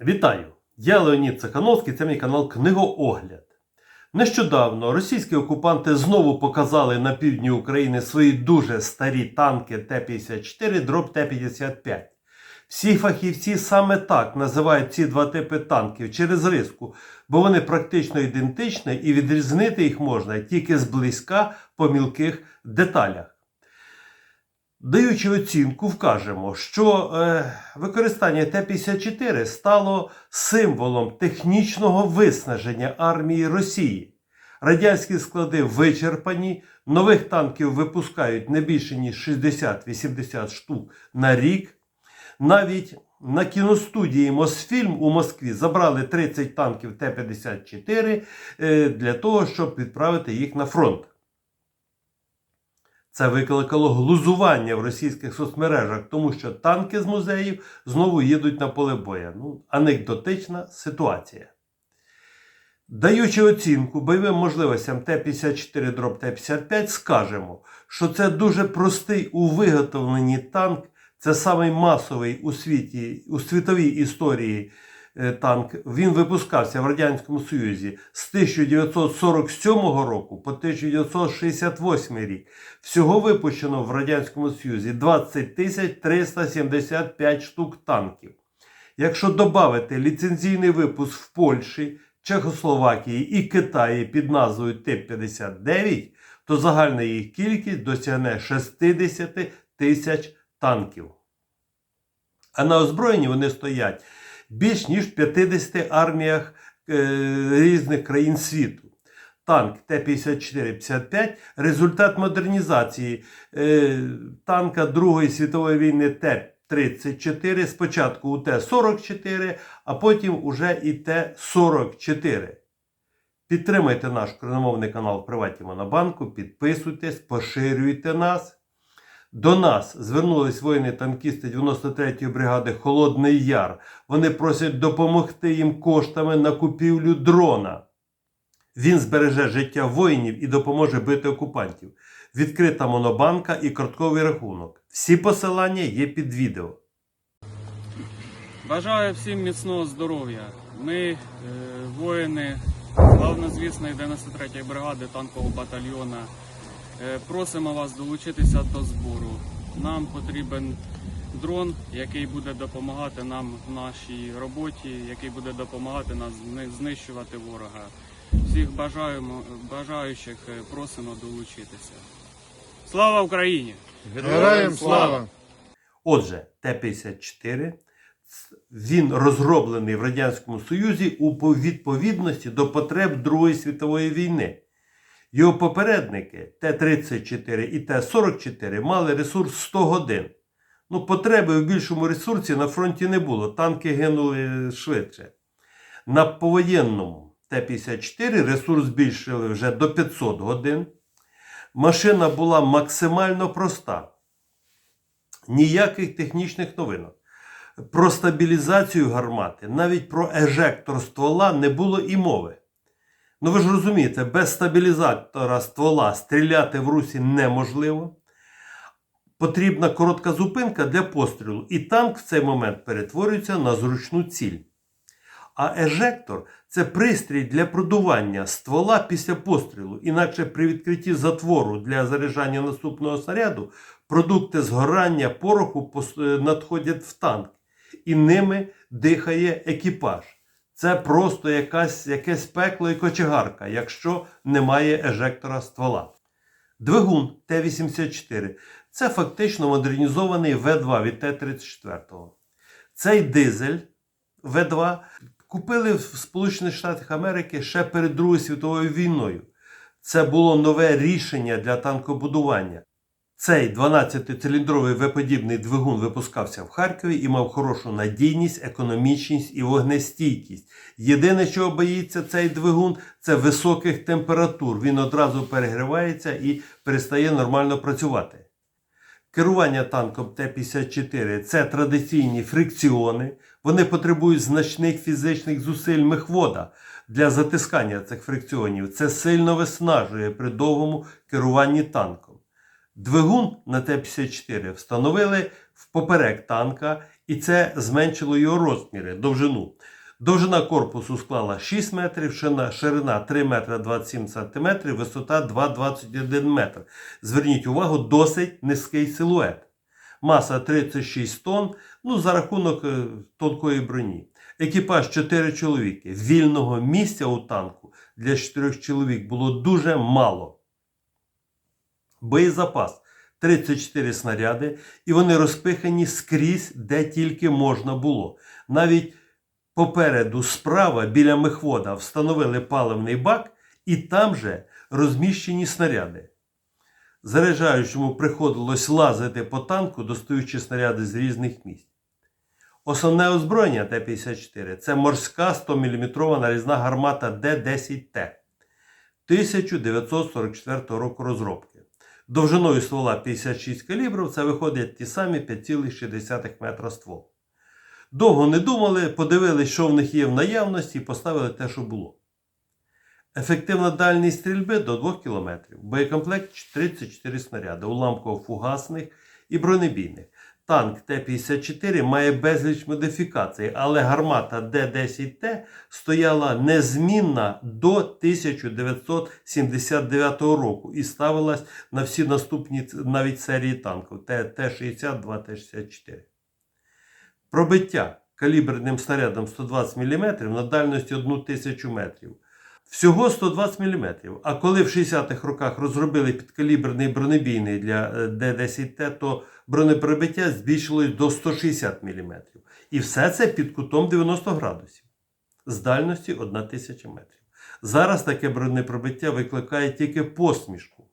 Вітаю! Я Леонід Цехановський, це мій канал Книгоогляд. Нещодавно російські окупанти знову показали на півдні України свої дуже старі танки Т-54 дроб Т-55. Всі фахівці саме так називають ці два типи танків через риску, бо вони практично ідентичні і відрізнити їх можна тільки зблизька по мілких деталях. Даючи оцінку, вкажемо, що е, використання Т-54 стало символом технічного виснаження армії Росії. Радянські склади вичерпані, нових танків випускають не більше ніж 60-80 штук на рік. Навіть на кіностудії Мосфільм у Москві забрали 30 танків Т-54 е, для того, щоб відправити їх на фронт. Це викликало глузування в російських соцмережах, тому що танки з музеїв знову їдуть на поле боя. Ну, анекдотична ситуація. Даючи оцінку бойовим можливостям Т-54 дроб Т-55, скажемо, що це дуже простий у виготовленні танк. Це самий масовий у світі, у світовій історії танк. Він випускався в Радянському Союзі з 1947 року по 1968 рік. Всього випущено в Радянському Союзі 20 375 штук танків. Якщо додати ліцензійний випуск в Польщі, Чехословакії і Китаї під назвою Т-59, то загальна їх кількість досягне 60 тисяч танків. А на озброєнні вони стоять більш ніж в 50 арміях е, різних країн світу. Танк Т-54-55 результат модернізації е, танка Другої світової війни Т-34, спочатку у Т-44, а потім уже і Т-44. Підтримайте наш україномовний канал Приваті Монобанку, підписуйтесь, поширюйте нас. До нас звернулись воїни-танкісти 93-ї бригади Холодний Яр. Вони просять допомогти їм коштами на купівлю дрона. Він збереже життя воїнів і допоможе бити окупантів. Відкрита монобанка і картковий рахунок. Всі посилання є під відео. Бажаю всім міцного здоров'я. Ми, е, воїни славнозвісної 93-ї бригади танкового батальйона, просимо вас долучитися до збору. Нам потрібен дрон, який буде допомагати нам в нашій роботі, який буде допомагати нам знищувати ворога. Всіх бажаємо, бажаючих е, просимо долучитися. Слава Україні! Героям слава! Отже, Т-54 він розроблений в Радянському Союзі у відповідності до потреб Другої світової війни. Його попередники Т-34 і Т-44 мали ресурс 100 годин. Ну, потреби в більшому ресурсі на фронті не було, танки гинули швидше. На повоєнному Т-54 ресурс збільшили вже до 500 годин. Машина була максимально проста. Ніяких технічних новинок. Про стабілізацію гармати, навіть про ежектор ствола не було і мови. Ну ви ж розумієте, без стабілізатора ствола стріляти в русі неможливо. Потрібна коротка зупинка для пострілу, і танк в цей момент перетворюється на зручну ціль. А ежектор це пристрій для продування ствола після пострілу. Інакше при відкритті затвору для заряджання наступного снаряду продукти згорання пороху е, надходять в танк, і ними дихає екіпаж. Це просто якась, якесь пекло і кочегарка, якщо немає ежектора ствола. Двигун Т-84 це фактично модернізований В2 від Т-34. Цей дизель В2 купили в Сполучених Штатах Америки ще перед Другою світовою війною. Це було нове рішення для танкобудування. Цей 12-циліндровий V-подібний двигун випускався в Харкові і мав хорошу надійність, економічність і вогнестійкість. Єдине, чого боїться цей двигун, це високих температур. Він одразу перегрівається і перестає нормально працювати. Керування танком Т-54 це традиційні фрикціони. Вони потребують значних фізичних зусиль мехвода для затискання цих фрикціонів. Це сильно виснажує при довгому керуванні танком. Двигун на Т-54 встановили в поперек танка і це зменшило його розміри, довжину. Довжина корпусу склала 6 метрів, ширина, ширина 3 метри 27 сантиметрів, висота 2,21 метр. Зверніть увагу, досить низький силует. Маса 36 тонн, ну за рахунок е, тонкої броні. Екіпаж 4 чоловіки. Вільного місця у танку для 4 чоловік було дуже мало. Боєзапас 34 снаряди, і вони розпихані скрізь, де тільки можна було. Навіть попереду справа біля мехвода встановили паливний бак, і там же розміщені снаряди. Заряджаючому приходилось лазити по танку, достаючи снаряди з різних місць. Основне озброєння Т-54 це морська 100-мм нарізна гармата Д-10Т 1944 року розробки. Довжиною ствола 56 калібрів це виходять ті самі 5,6 метра ствол. Довго не думали, подивились, що в них є в наявності, і поставили те, що було. Ефективна дальність стрільби до 2 км. Боєкомплект 34 снаряди, уламково-фугасних і бронебійних. Танк Т-54 має безліч модифікацій, але гармата Д-10Т стояла незмінна до 1979 року і ставилась на всі наступні навіть серії танків Т-60, Т-64. Пробиття каліберним снарядом 120 мм на дальності 1000 метрів. Всього 120 мм. А коли в 60-х роках розробили підкаліберний бронебійний для е, Д-10Т, то бронепробиття збільшилось до 160 мм. І все це під кутом 90 градусів з дальності 1000 метрів. Зараз таке бронепробиття викликає тільки посмішку.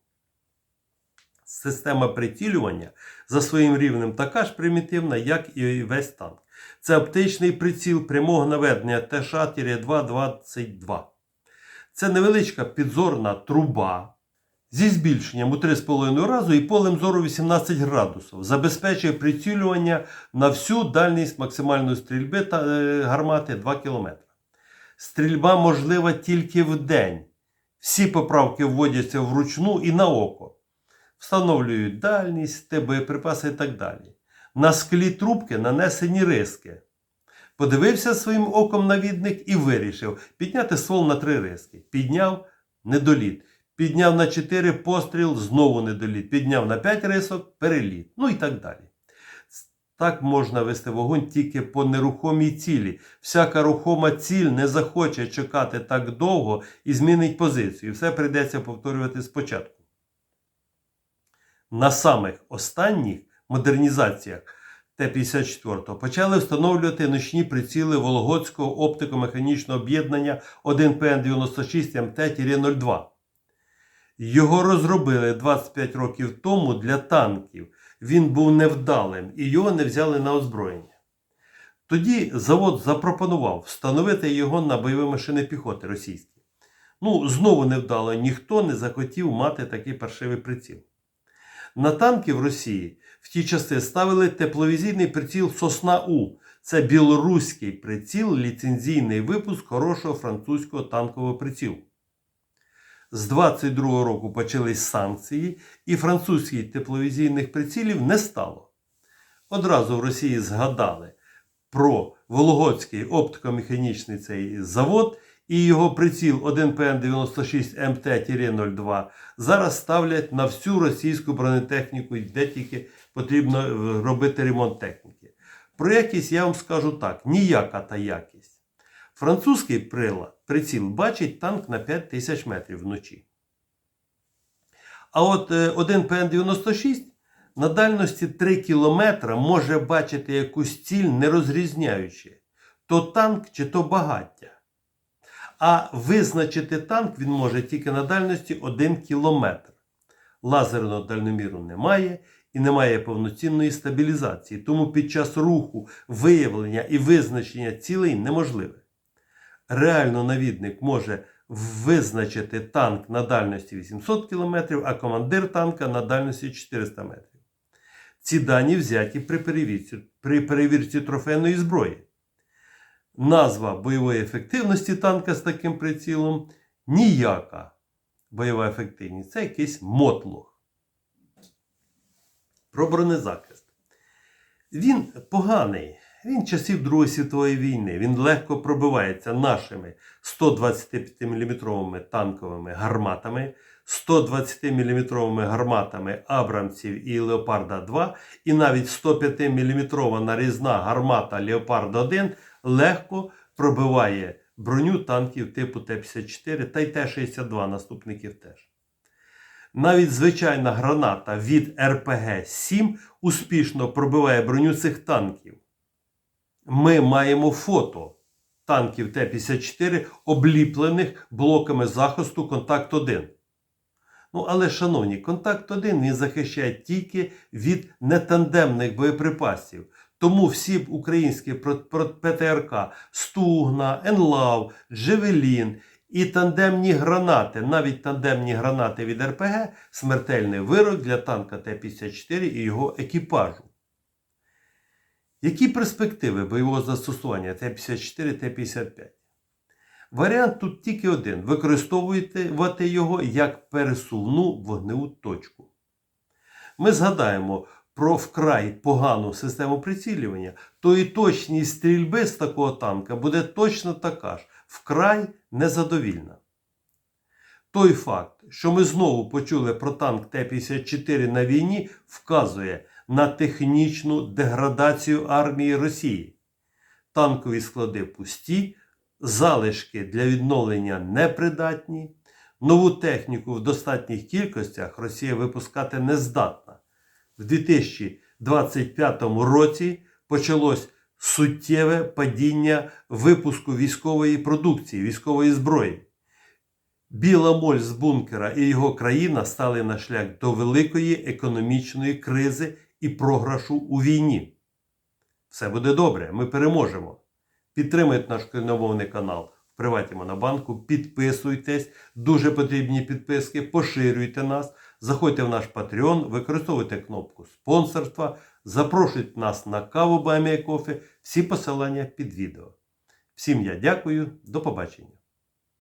Система прицілювання за своїм рівнем така ж примітивна, як і весь танк. Це оптичний приціл прямого наведення ТШ-222. Це невеличка підзорна труба зі збільшенням у 3,5 рази і полем зору 18 градусів. Забезпечує прицілювання на всю дальність максимальної стрільби та е, гармати 2 км. Стрільба можлива тільки в день. Всі поправки вводяться вручну і на око. Встановлюють дальність, те боєприпаси і так далі. На склі трубки нанесені риски. Подивився своїм оком навідник і вирішив підняти ствол на три риски. Підняв недоліт. Підняв на 4 постріл, знову недоліт. Підняв на 5 рисок, переліт. Ну і так далі. Так можна вести вогонь тільки по нерухомій цілі. Всяка рухома ціль не захоче чекати так довго і змінить позицію. Все прийдеться повторювати спочатку. На самих останніх модернізаціях Т-54 почали встановлювати ночні приціли Вологодського оптико-механічного об'єднання 1ПН96 МТ-02. Його розробили 25 років тому для танків. Він був невдалим і його не взяли на озброєння. Тоді завод запропонував встановити його на бойові машини піхоти російські. Ну, знову невдало, ніхто не захотів мати такий паршивий приціл. На танки в Росії в ті часи ставили тепловізійний приціл Сосна У. Це білоруський приціл, ліцензійний випуск хорошого французького танкового прицілу. З 22 року почались санкції, і французьких тепловізійних прицілів не стало. Одразу в Росії згадали про Вологодський оптико-механічний цей завод і його приціл 1ПН96 МТ-02 зараз ставлять на всю російську бронетехніку, де тільки потрібно робити ремонт техніки. Про якість я вам скажу так: ніяка та якість. Французький прилад, приціл бачить танк на 5000 метрів вночі. А от е, один ПН-96 на дальності 3 км може бачити якусь ціль, не розрізняючи, то танк чи то багаття. А визначити танк він може тільки на дальності 1 км. Лазерного дальноміру немає і немає повноцінної стабілізації, тому під час руху виявлення і визначення цілей неможливе. Реально навідник може визначити танк на дальності 800 км, а командир танка на дальності 400 метрів. Ці дані взяті при перевірці, при перевірці трофейної зброї. Назва бойової ефективності танка з таким прицілом ніяка бойова ефективність. Це якийсь мотлох. Про бронезахист. Він поганий. Він часів Другої світової війни. Він легко пробивається нашими 125-мм танковими гарматами, 120-мм гарматами Абрамців і Леопарда 2, і навіть 105-мм нарізна гармата Леопард 1 легко пробиває броню танків типу Т-54 та й Т-62 наступників теж. Навіть звичайна граната від РПГ-7 успішно пробиває броню цих танків. Ми маємо фото танків Т-54, обліплених блоками захисту Контакт 1. Ну, але, шановні, Контакт 1 він захищає тільки від нетандемних боєприпасів. Тому всі українські ПТРК Стугна, Енлав, Джевелін і тандемні гранати, навіть тандемні гранати від РПГ смертельний вирок для танка Т-54 і його екіпажу. Які перспективи бойового застосування Т-54 Т-55? Варіант тут тільки один: використовувати його як пересувну вогневу точку. Ми згадаємо про вкрай погану систему прицілювання, то і точність стрільби з такого танка буде точно така ж, вкрай незадовільна. Той факт, що ми знову почули про танк Т-54 на війні, вказує на технічну деградацію армії Росії. Танкові склади пусті, залишки для відновлення непридатні, нову техніку в достатніх кількостях Росія випускати не здатна. В 2025 році почалось суттєве падіння випуску військової продукції, військової зброї. Біла моль з бункера і його країна стали на шлях до великої економічної кризи і програшу у війні. Все буде добре, ми переможемо. Підтримуйте наш україномовний канал в Приваті Монобанку, підписуйтесь, дуже потрібні підписки, поширюйте нас, заходьте в наш Patreon, використовуйте кнопку спонсорства, запрошуйте нас на каву Баймія Кофе, всі посилання під відео. Всім я дякую, до побачення.